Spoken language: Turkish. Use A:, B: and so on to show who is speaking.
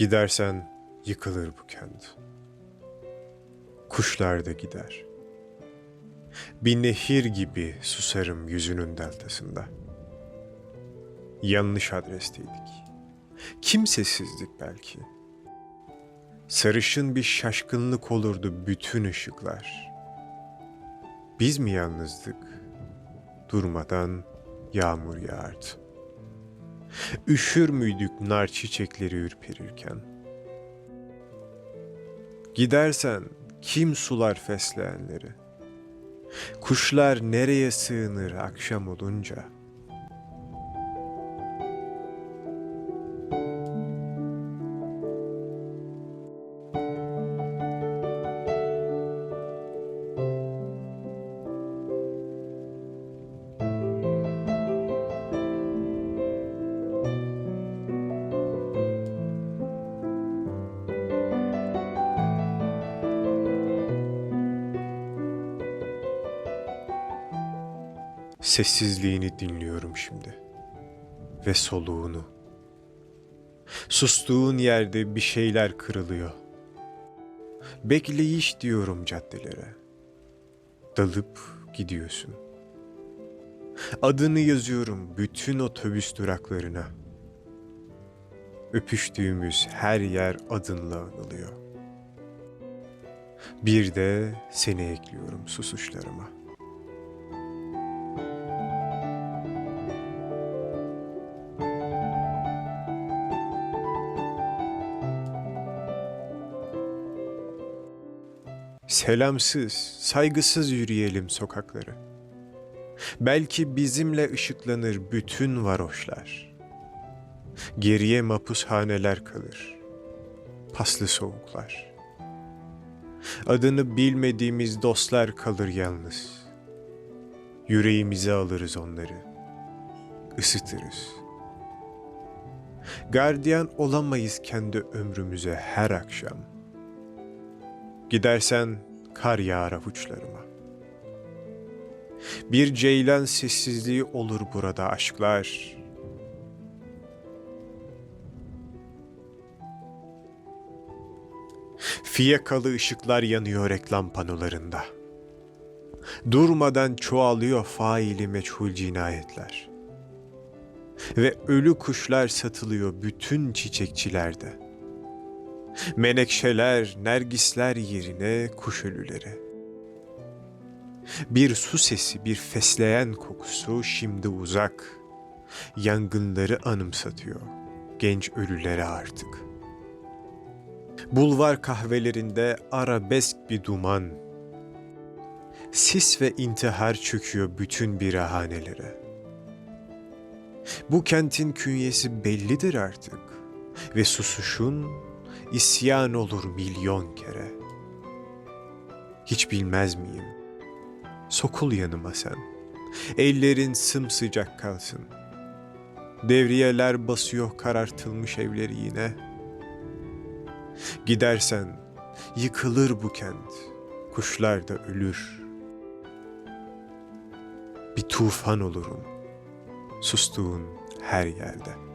A: Gidersen yıkılır bu kent. Kuşlar da gider. Bir nehir gibi susarım yüzünün deltasında. Yanlış adresteydik. Kimsesizdik belki. Sarışın bir şaşkınlık olurdu bütün ışıklar. Biz mi yalnızdık? Durmadan yağmur yağardı. Üşür müydük nar çiçekleri ürperirken? Gidersen kim sular fesleğenleri? Kuşlar nereye sığınır akşam olunca? Sessizliğini dinliyorum şimdi ve soluğunu. Sustuğun yerde bir şeyler kırılıyor. Bekleyiş diyorum caddelere. Dalıp gidiyorsun. Adını yazıyorum bütün otobüs duraklarına. Öpüştüğümüz her yer adınla anılıyor. Bir de seni ekliyorum susuşlarıma.'' Selamsız, saygısız yürüyelim sokakları. Belki bizimle ışıklanır bütün varoşlar. Geriye mapushaneler kalır. Paslı soğuklar. Adını bilmediğimiz dostlar kalır yalnız. Yüreğimize alırız onları. ısıtırız. Gardiyan olamayız kendi ömrümüze her akşam. Gidersen kar yağar avuçlarıma. Bir ceylan sessizliği olur burada aşklar. Fiyakalı ışıklar yanıyor reklam panolarında. Durmadan çoğalıyor faili meçhul cinayetler. Ve ölü kuşlar satılıyor bütün çiçekçilerde. Menekşeler, nergisler yerine kuş ölüleri. Bir su sesi, bir fesleğen kokusu şimdi uzak. Yangınları anımsatıyor genç ölülere artık. Bulvar kahvelerinde arabesk bir duman. Sis ve intihar çöküyor bütün birahanelere. Bu kentin künyesi bellidir artık ve susuşun isyan olur milyon kere. Hiç bilmez miyim? Sokul yanıma sen. Ellerin sımsıcak kalsın. Devriyeler basıyor karartılmış evleri yine. Gidersen yıkılır bu kent. Kuşlar da ölür. Bir tufan olurum. Sustuğun her yerde.''